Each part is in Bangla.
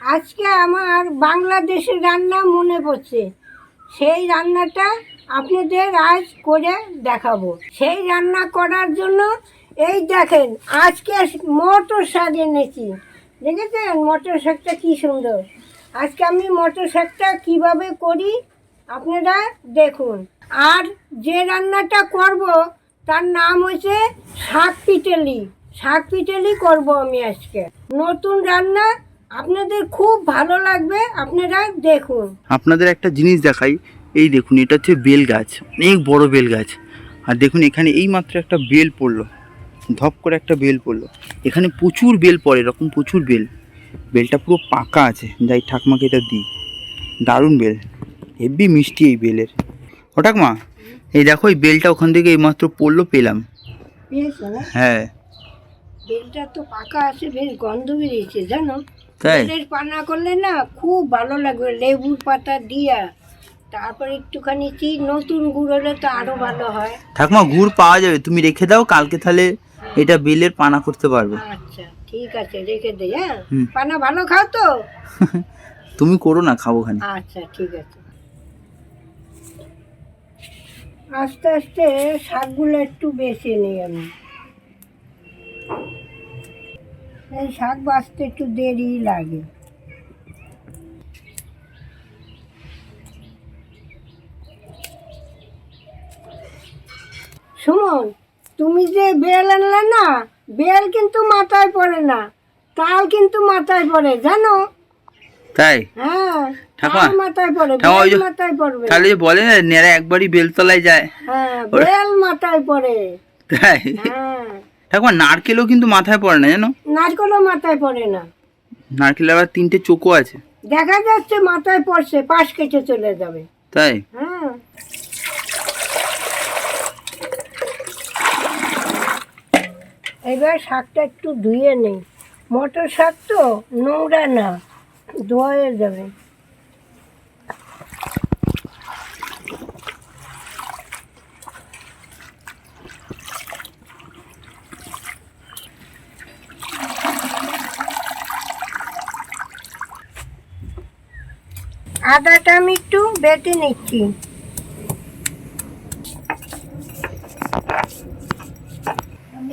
আজকে আমার বাংলাদেশের রান্না মনে পড়ছে। সেই রান্নাটা আপনাদের আজ করে দেখাবো। সেই রান্না করার জন্য এই দেখেন, আজকে মটর শাক এনেছি। দেখেছেন মটর শাকটা কি সুন্দর? আজকে আমি মটর শাকটা কীভাবে করি আপনারা দেখুন। আর যে রান্নাটা করব, তার নাম হচ্ছে শাক পিটেলি। শাক পিটেলি করব আমি আজকে। নতুন রান্না আপনাদের খুব ভালো লাগবে, আপনারা দেখুন। আপনাদের একটা জিনিস দেখাই। এই দেখুন, এটা হচ্ছে বেল গাছ। অনেক বড় বেল গাছ। আর দেখুন, এখানে এই মাত্র একটা বেল পড়ল। ধপ করে একটা বেল পড়ল। এখানে প্রচুর বেল পড়ে, এরকম প্রচুর বেল। বেলটা পুরো পাকা আছে। যাই ঠাকমাকে এটা দিই। দারুণ বেল। হেভি মিষ্টি এই বেলের। ও ঠাকমা এই দেখো এই বেলটা ওখান থেকে এইমাত্র পড়ল পেলাম। হ্যাঁ। বেলটা তো পাকা আছে বেশ গন্ধ বেরিয়েছে জানো? তাই? পানা করলে না খুব ভালো লাগবে লেবুর পাতা দিয়া। তারপর একটুখানি চিজ নতুন গুড় হলে তো আরও ভালো হয়। ঠাকমা গুড় পাওয়া যাবে। তুমি রেখে দাও কালকে তাহলে এটা বেলের পানা করতে পারবে। আচ্ছা ঠিক আছে রেখে দেই হ্যাঁ? পানা ভালো খাও তো? তুমি করো না খাব খানি। আচ্ছা ঠিক আছে। আস্তে আস্তে শাকগুলো একটু বেছে নিই আমি। এই শাক বাঁচতে একটু দেরি লাগে। সুমন, তুমি যে বেল আনলে না, বেল কিন্তু মাথায় পড়ে না, তাল কিন্তু মাথায় পড়ে, জানো? তাই? হ্যাঁ ঠাকুমা, মাথায় পড়ে মাথায় পড়বে? তাহলে বলে না নেড়া একবারই বেলতলায় যায়। হ্যাঁ বেল মাথায় পড়ে। তাই? হ্যাঁ। ঠাকুমা নারকেলও কিন্তু মাথায় পড়ে না জানো? নারকেলও মাথায় পড়ে না। নারকেলের আবার তিনটে চোখও আছে। দেখা যাচ্ছে মাথায় পড়ছে পাশ কেটে চলে যাবে। তাই? হ্যাঁ। এবার শাকটা একটু ধুয়ে নেই। মটর শাক তো নোংরা না। ধোয়া যাবে। আদাটা আমি একটু বেটে নিচ্ছি।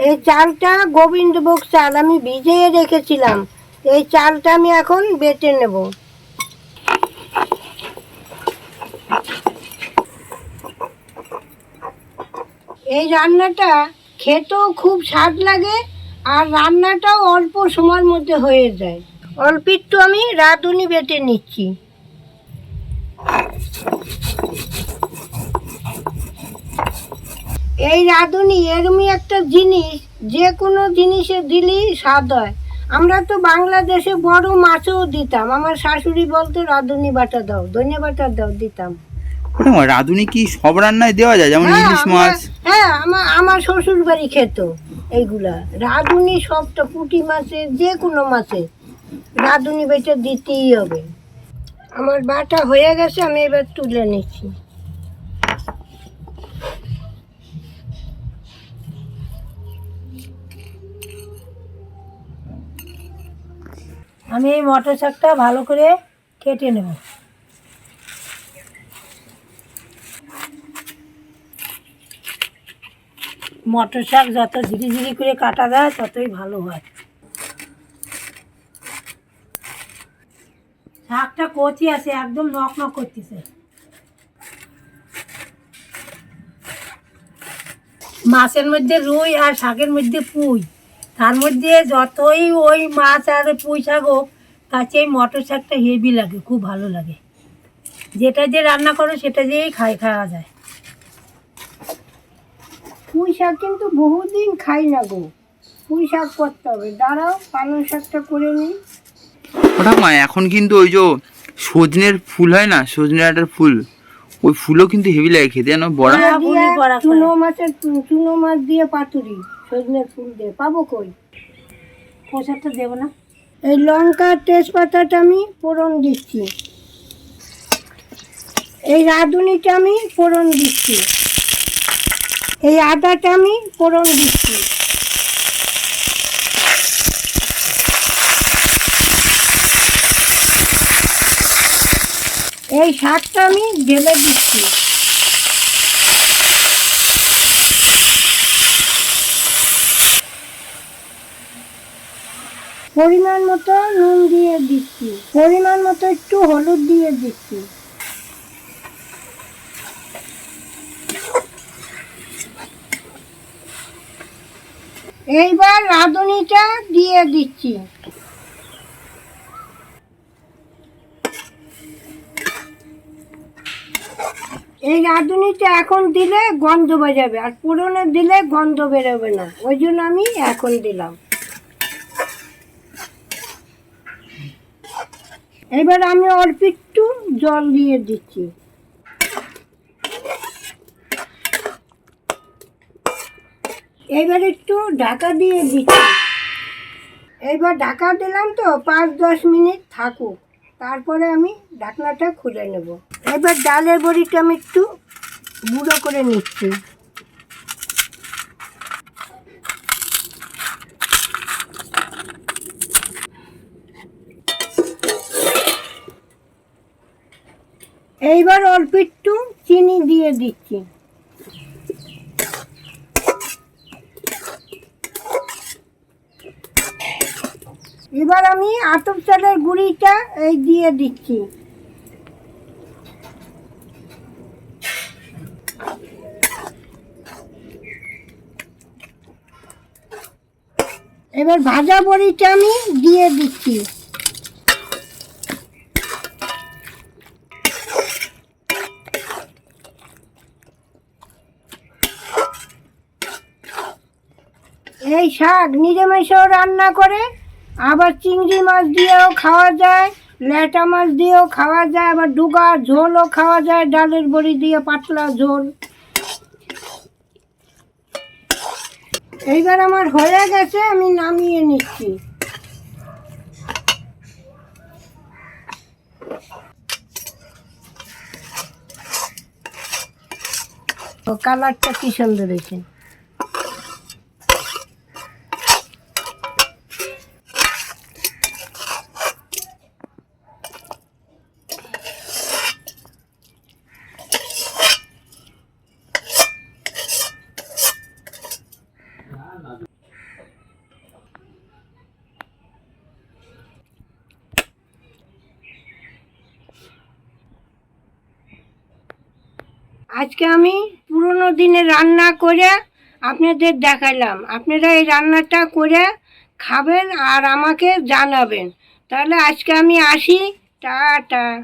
এই চালটা গোবিন্দভোগ চাল আমি ভিজিয়ে রেখেছিলাম। এই চালটা আমি এখন বেটে নেব। এই রান্নাটা খেতেও খুব স্বাদ লাগে আর রান্নাটাও অল্প সময়ের মধ্যে হয়ে যায়। অল্প একটু আমি রাঁধুনি বেটে নিচ্ছি। এই রাঁধুনি এরমই একটা জিনিস, যে কোনো জিনিসে দিলেই স্বাদ হয়। আমরা তো বাংলাদেশে বড় মাছও দিতাম। আমার শাশুড়ি বলতো রাঁধুনি বাটা দাও ধনে বাটা দাও দিতাম। রাঁধুনি কি সব রান্নায় দেওয়া যায়? যেমন হ্যাঁ, ইলিশ মাছ। হ্যাঁ আমার আমার শ্বশুর বাড়ি খেত এইগুলা। রাঁধুনি সবটা পুঁটি মাছে যে কোনো মাছে। রাঁধুনি বেটে দিতেই হবে। আমার বাটা হয়ে গেছে আমি এবার তুলে নিচ্ছি। আমি এই মটর শাকটা ভালো করে কেটে নেব। মটর শাক যত ঝিরি ঝিরি করে কাটা যায়, ততই ভালো হয়। শাকটা কচি আছে, একদম নক নক করতেছে। মাছের মধ্যে রুই আর শাকের মধ্যে পুঁই। তার মধ্যে যতই ওই মাছ আর পুঁই শাক হোক চেয়ে মটর শাকটা হেভি লাগে খুব ভালো লাগে। যেটা যে রান্না করো সেটা দিয়েই খাই খাওয়া যায়। পুঁই শাক কিন্তু বহুদিন খাই না গো। পুঁই শাক করতে হবে। দাঁড়াও পালং শাকটা করে নিই। ঠাকুমা এখন কিন্তু ওই যে সজনের ফুল হয় না সজনে ডাঁটার ফুল ওই ফুলও কিন্তু হেভি লাগে খেতে জানো? বড়া? চুনো মাছের চুনো মাছ দিয়ে পাতুরি সজনের ফুল দিয়ে। পাবো কই? প্রসাদটা দেবো না। এই লঙ্কা তেজপাতাটা আমি ফোড়ন দিচ্ছি। এই রাঁধুনিটা আমি ফোড়ন দিচ্ছি। এই আদাটা আমি ফোড়ন দিচ্ছি। এই শাকটা আমি ঢেলে দিচ্ছি। পরিমাণ মতো নুন দিয়ে দিচ্ছি। পরিমাণ মতো একটু হলুদ দিয়ে দিচ্ছি। এইবার রাঁধুনিটা দিয়ে দিচ্ছি। এই রাঁধুনিটা এখন দিলে গন্ধ বেরোবে আর পুরনো দিলে গন্ধ বেরোবে না। ওই জন্য আমি এখন দিলাম। এবার আমি অল্প একটু জল দিয়ে দিচ্ছি। এবার একটু ঢাকা দিয়ে দিচ্ছি। এবার ঢাকা দিলাম তো, পাঁচ দশ মিনিট থাকুক। তারপরে আমি ঢাকনাটা খুলে নেব। এবার ডালের বড়িটা আমি একটু গুঁড়ো করে নিচ্ছি। এইবার অল্প একটু চিনি দিয়ে দিচ্ছি। এবার আমি আতপ চালের গুঁড়িটা এই দিয়ে দিচ্ছি। এবার ভাজা বড়িটা আমি দিয়ে দিচ্ছি। এই শাক নিরামিষও রান্না করে, আবার চিংড়ি মাছ দিয়েও খাওয়া যায়, ল্যাটা মাছ দিয়েও খাওয়া যায়, আবার ডুগা ঝোলও খাওয়া যায়, ডালের বড়ি দিয়ে পাতলা ঝোল। এইবার আমার হয়ে গেছে, আমি নামিয়ে নিচ্ছি। কালারটা কি সুন্দর হয়েছে। আজকে আমি পুরনো দিনে রান্না করে আপনাদের দেখালাম। আপনারা এই রান্নাটা করে খাবেন আর আমাকে জানাবেন। তাহলে আজকে আমি আসি। টাটা।